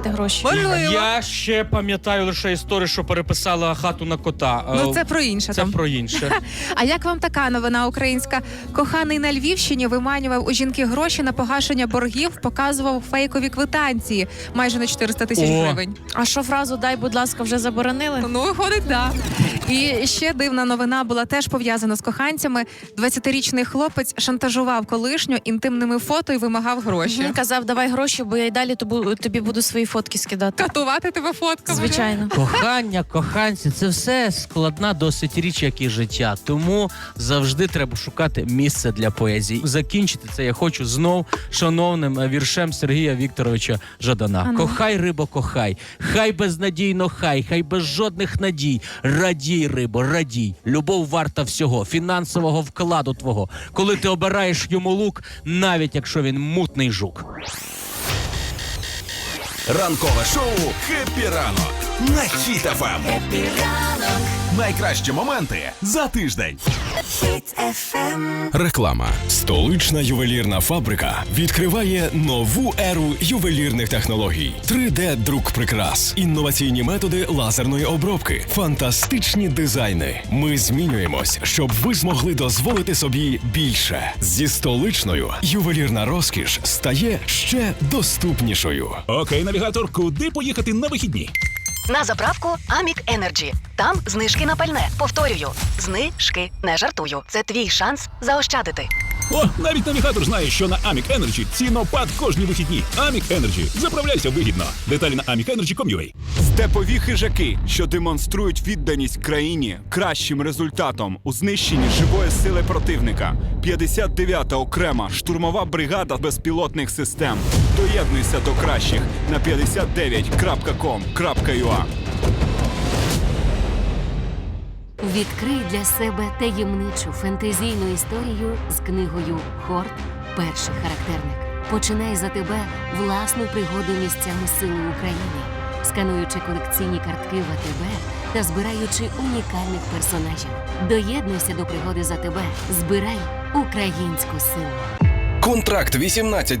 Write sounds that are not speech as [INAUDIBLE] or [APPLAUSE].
ті гроші. Можливо. Я ще пам'ятаю лише історію, що переписала хату на кота. Ну Е, це про інше це там. про інше. [LAUGHS] А як вам така новина українська? Коханий на Львівщині виманював у жінки гроші на погашення боргів, показував фейкові квитанції майже на 400 тисяч О. гривень. А що фразу дай, будь ласка, вже заборонили? Ну, виходить, да. І ще дивна новина була теж пов'язана з коханцями. 20-річний хлопець шантажував колишню інтимними фото і вимагав гроші. Він казав, давай гроші, бо я й далі тобу- тобі буду свої фотки скидати. Катувати тебе фотками. Звичайно. Кохання, коханці це все складна досить річ, як і життя. Тому завжди треба шукати місце для поезії. Закінчити це я хочу знов шановним віршем Сергія Вікторовича Жадана. Ану. Кохай, рибо, кохай, хай безнадійно, хай, хай без жодних надій. Радій, рибо, радій. Любов варта всього, фінансового вкладу твого. Коли ти обираєш йому лук, навіть якщо він мутний жук. Ранкове шоу «Хеппі ранок» на хітафам. Найкращі моменти за тиждень. Реклама. Столична ювелірна фабрика відкриває нову еру ювелірних технологій. 3D-друк прикрас, інноваційні методи лазерної обробки, фантастичні дизайни. Ми змінюємось, щоб ви змогли дозволити собі більше. Зі столичною ювелірна розкіш стає ще доступнішою. Окей, навігатор, куди поїхати на вихідні? На заправку Амік Енерджі. Там знижки на пальне. Повторюю, знижки. Не жартую. Це твій шанс заощадити. О, навіть навігатор знає, що на Амік Енерджі цінопад кожні вихідні. Амік Енерджі. Заправляйся вигідно. Деталі на Амік Енерджі amikenergy.com.ua Степові хижаки, що демонструють відданість країні кращим результатом у знищенні живої сили противника. 59-та окрема штурмова бригада безпілотних систем. Доєднуйся до кращих на 59.com.ua Відкрий для себе таємничу фентезійну історію з книгою Хорт Перший характерник. Починай за тебе власну пригоду місцями сили України, скануючи колекційні картки в АТБ та збираючи унікальних персонажів. Доєднуйся до пригоди за тебе. Збирай українську силу. Контракт 18